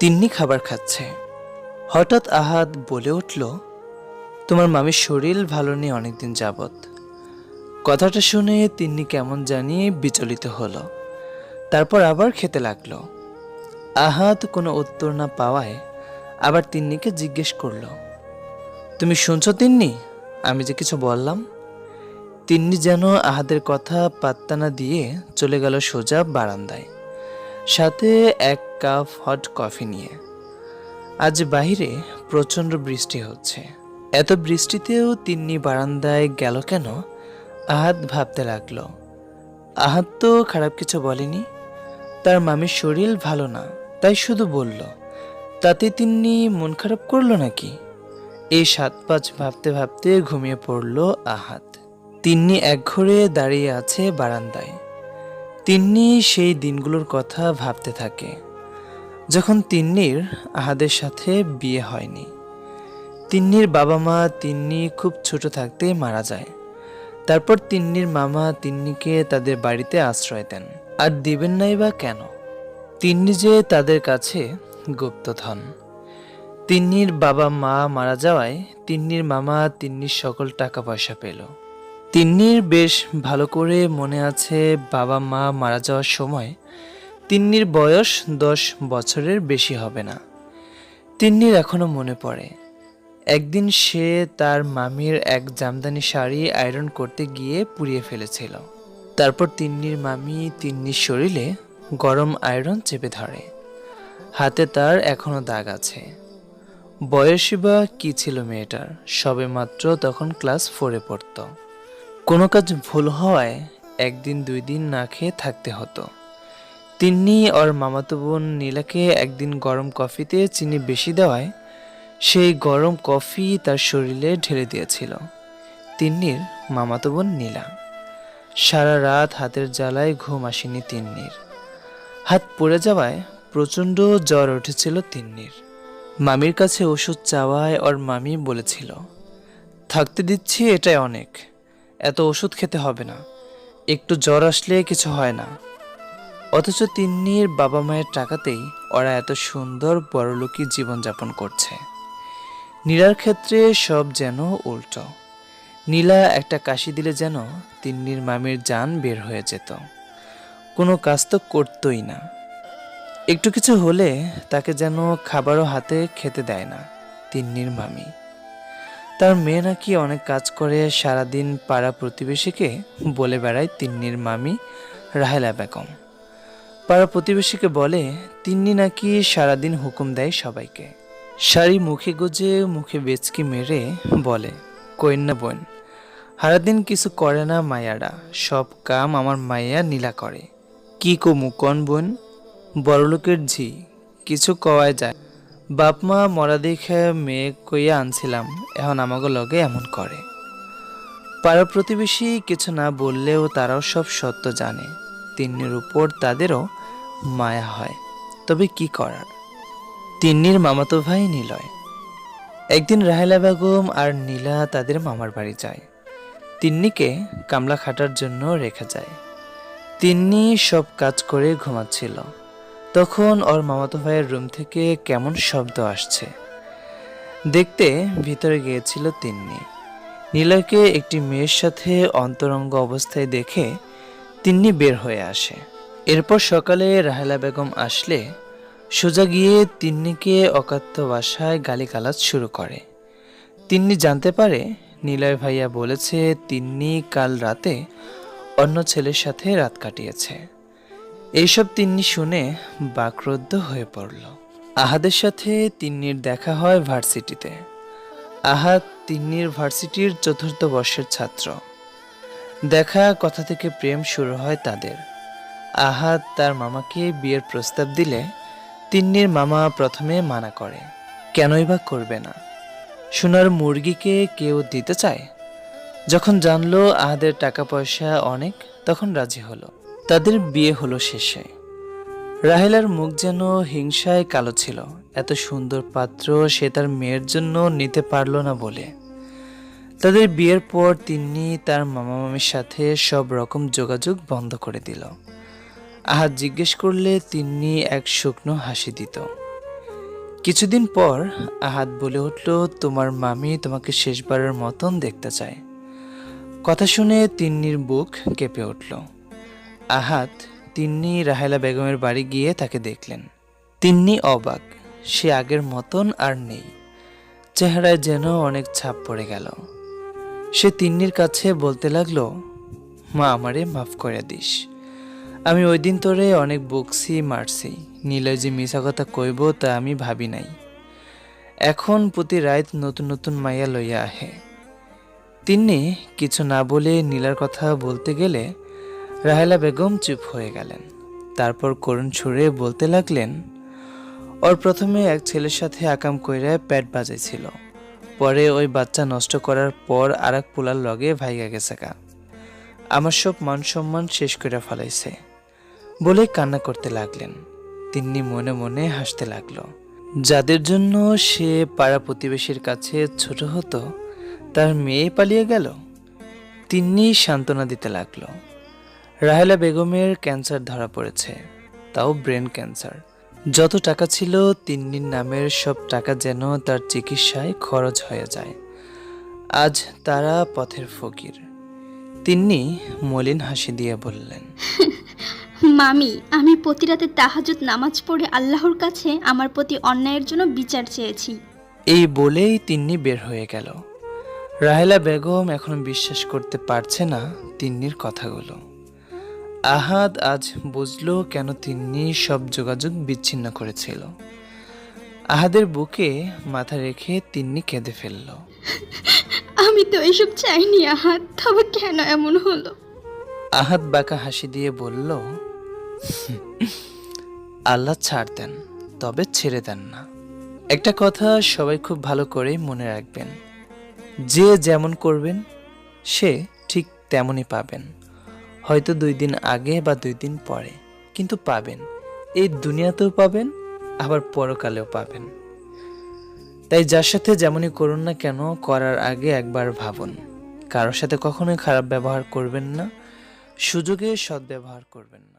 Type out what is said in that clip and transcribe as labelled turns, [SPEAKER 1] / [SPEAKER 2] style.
[SPEAKER 1] তিন্নি খাবার খাচ্ছে। হঠাৎ আহাদ বলে উঠল, তোমার মামির শরীর ভালো নেই অনেকদিন যাবত কথাটা শুনে তিন্নি কেমন জানি বিচলিত হলো। তারপর আবার খেতে লাগল। আহাত কোনো উত্তর না পাওয়ায় আবার তিন্নিকে জিজ্ঞেস করল, তুমি শুনছো তিন্নি? আমি যে কিছু বললাম? তিন্নি যেন আহাদের কথা পাত্তা না দিয়ে চলে গেল সোজা বারান্দায়। সাথে এক কাপ হট কফি নিয়ে। আজ বাইরে প্রচণ্ড বৃষ্টি হচ্ছে। এত বৃষ্টিতেও তিন্নি বারান্দায় গেল কেন? আহাত ভাবতে লাগল। আহাত তো খারাপ কিছু বলেনি। তার মামির শরীর ভালো না, তাই শুধু বলল, তাতে তিন্নি মন খারাপ করল নাকি? এই সাত পাঁচ ভাবতে ভাবতে ঘুমিয়ে পড়ল আহাদ। তিন্নি একঘরে দাঁড়িয়ে আছে বারান্দায়। তিন্নি সেই দিনগুলোর কথা ভাবতে থাকে, যখন তিন্নির আহাদের সাথে বিয়ে হয়নি। তিন্নির বাবা মা তিন্নি খুব ছোট থাকতে মারা যায়। তারপর তিন্নির মামা তিন্নিকে তাদের বাড়িতে আশ্রয় দেন। আর দিবেন নাই বা কেন? তিন্নি যে তাদের কাছে গুপ্তধন। তিন্নির বাবা মা মারা যাওয়ায় তিন্নির মামা তিন্নির সকল টাকা পয়সা পেল। তিন্নির বেশ ভালো করে মনে আছে বাবা মা মারা যাওয়ার সময় তিন্নির বয়স দশ বছরের বেশি হবে না। তিন্নির এখনও মনে পড়ে। একদিন সে তার মামির এক জামদানি শাড়ি আয়রন করতে গিয়ে পুড়িয়ে ফেলেছিল। তারপর তিন্নির মামি তিন্নির শরীরে গরম আয়রন চেপে ধরে। হাতে তার এখনও দাগ আছে। বয়সী বা কী ছিল মেয়েটার? সবে মাত্র তখন ক্লাস ফোরে পড়তো। কোনো কাজ ভুল হওয়ায় একদিন দুই দিন না খেয়ে থাকতে হতো। তিন্নি ওর মামাতো বোন নীলাকে একদিন গরম কফিতে চিনি বেশি দেওয়ায় সেই গরম কফি তার শরীরে ঢেলে দিয়েছিল। তিন্নির মামাতো বোন নীলা। সারা রাত হাতের জ্বালায় ঘুম আসেনি তিন্নির। হাত পড়ে যাওয়ায় প্রচণ্ড জ্বর উঠেছিল তিন্নির। মামির কাছে ওষুধ চাওয়ায় ওর মামি বলেছিল, থাকতে দিচ্ছি, এটাই অনেক। এত ওষুধ খেতে হবে না। একটু জ্বর আসলে কিছু হয় না। অথচ তিন্নির বাবা মায়ের টাকাতেই ওরা এত সুন্দর বড়লোকি জীবনযাপন করছে। নীলার ক্ষেত্রে সব যেন উল্টো। নীলা একটা কাশি দিলে যেন তিন্নির মামির যান বের হয়ে যেত। কোনো কাজ তো করতই না। একটু কিছু হলে তাকে যেন খাবারও হাতে খেতে দেয় না তিন্নির মামি। তার মেয়ে নাকি অনেক কাজ করে, সারাদিন পাড়া প্রতিবেশীকে বলে বেড়ায় তিন্নির মামি রাহেলা বেগম। পাড়া প্রতিবেশীকে বলে, তিন্নি নাকি সারাদিন হুকুম দেয় সবাইকে। শাড়ি মুখে গুজে, মুখে বেচকি মেরে বলে কন্যা বোন, সারাদিন কিছু করে না মায়ারা, সব কাম আমার মায়া নীলা করে। কি কমু কন বোন? বড়লোকের ঝি, কিছু কওয়ায় যায় বাপ মা মরা দেখে মেয়ে কইয়া আনছিলাম, এখন আমাকে লগে এমন করে। পাড়া প্রতিবেশী কিছু না বললেও তারাও সব সত্য জানে, তিন্নির উপর তাদেরও মায়া হয়। তবে কি করার? তিন্নির মামাতো ভাই নিলয়। একদিন রাহেলা বেগম আর নীলা তাদের মামার বাড়ি যায়। তিন্নিকে কামলা খাটার জন্য রেখে যায়। তিন্নি সব কাজ করে ঘুমাচ্ছিল। তখন ওর মামাতো ভাইয়ের রুম থেকে কেমন শব্দ আসছে। দেখতে ভিতরে গিয়েছিল তিন্নি। নীলয়কে একটি মেয়ের সাথে অন্তরঙ্গ অবস্থায় দেখে তিন্নি বের হয়ে আসে। এরপর সকালে রাহেলা বেগম আসলে সোজা গিয়ে তিন্নিকে অকাত্য ভাষায় গালিগালাজ শুরু করে। তিন্নি জানতে পারে নীলয় ভাইয়া বলেছে, তিন্নি কাল রাতে অন্য ছেলের সাথে রাত কাটিয়েছে। এইসব তিন্নি শুনে বাকরুদ্ধ হয়ে পড়ল। আহাদের সাথে তিন্নির দেখা হয় ভার্সিটিতে। আহাদ তিন্নির ভার্সিটির চতুর্থ বর্ষের ছাত্র। দেখা কথা থেকে প্রেম শুরু হয় তাদের। আহাদ তার মামাকে বিয়ের প্রস্তাব দিলে তিন্নির মামা প্রথমে মানা করে, কেনই বা করবে না? সোনার মুরগিকে কেউ দিতে চায়? যখন জানলো আহাদের টাকা পয়সা অনেক, তখন রাজি হলো। তাদের বিয়ে হলো শেষে। রাহেলার মুখ যেন হিংসায় কালো ছিল। এত সুন্দর পাত্র সে তার মেয়ের জন্য নিতে পারল না বলে। তাদের বিয়ের পর তিনি তার মামা মামির সাথে সব রকম যোগাযোগ বন্ধ করে দিল। আহাত জিজ্ঞেস করলে তিনি এক শুকনো হাসি দিত। কিছুদিন পর আহাত বলে উঠল, তোমার মামি তোমাকে শেষবারের মতন দেখতে চায়। কথা শুনে তিন্নির বুক কেঁপে উঠল। আহাত তিন্নি রাহেলা বেগমের বাড়ি গিয়ে তাকে দেখলেন। তিন্নি অবাক, সে আগের মতন আর নেই। চেহারায় যেন অনেক ছাপ পড়ে গেল। সে তিন্নির কাছে বলতে লাগল, মা, আমারে মাফ করে দিস। আমি ওই দিন তোরে অনেক বকছি, মারছি। নীলয় যে মিশা কথা কইব তা আমি ভাবি নাই। এখন প্রতি রাত নতুন নতুন মাইয়া লইয়া আহে। তিন্নি কিছু না বলে নীলার কথা বলতে গেলে রাহেলা বেগম চুপ হয়ে গেলেন। তারপর করুণ সুরে বলতে লাগলেন, ওর প্রথমে এক ছেলের সাথে আকাম কইরা প্যাট বাজাইছিল। পরে ওই বাচ্চা নষ্ট করার পর আর এক পোলার লগে ভাইগা গেছে কা আমার সব মান সম্মান শেষ করে ফেলাইছে। বলে কান্না করতে লাগলেন। তিন্নি মনে মনে হাসতে লাগল। যাদের জন্য সে পাড়া প্রতিবেশীর কাছে ছোট হতো, তার মেয়ে পালিয়ে গেল? তিন্নি সান্ত্বনা দিতে লাগল। রাহেলা বেগমের ক্যান্সার ধরা পড়েছে তাও ব্রেন ক্যান্সার। যত টাকা ছিল তিন্নির নামের সব টাকা যেন তার চিকিৎসায় খরচ হয়ে যায়। আজ তারা পথের ফকির। তিন্নি মলিন হাসি দিয়ে বললেন
[SPEAKER 2] মামি আমি প্রতি রাতে তাহাজুদ নামাজ পড়ে আল্লাহর কাছে আমার প্রতি অন্যায়ের জন্য বিচার চেয়েছি।
[SPEAKER 1] এই বলেই তিন্নি বের হয়ে গেল। রাহেলা বেগম এখন বিশ্বাস করতে পারছে না তিন্নির কথাগুলো। আহাদ আজ বুঝলো কেন তিনি সব যোগাযোগ বিচ্ছিন্ন করেছিল। আহাদের বুকে মাথা রেখে তিন্নি কেঁদে ফেলল।
[SPEAKER 2] আমি তো এসব চাইনি আহাত তবে কেন এমন হলো?
[SPEAKER 1] আহাদ বাঁকা হাসি দিয়ে বলল আল্লাহ ছাড় দেন তবে ছেড়ে দেন না। একটা কথা সবাই খুব ভালো করে মনে রাখবেন যে যেমন করবেন সে ঠিক তেমনই পাবেন। হয়তো দুই দিন আগে বা দুই দিন পরে। কিন্তু পাবেন। এই দুনিয়াতেও পাবেন, আবার পরকালেও পাবেন। তাই যার সাথে যেমনই করুন না কেন, করার আগে একবার ভাবুন। কারোর সাথে কখনোই খারাপ ব্যবহার করবেন না, সুযোগে সদ্ব্যবহার করবেন না।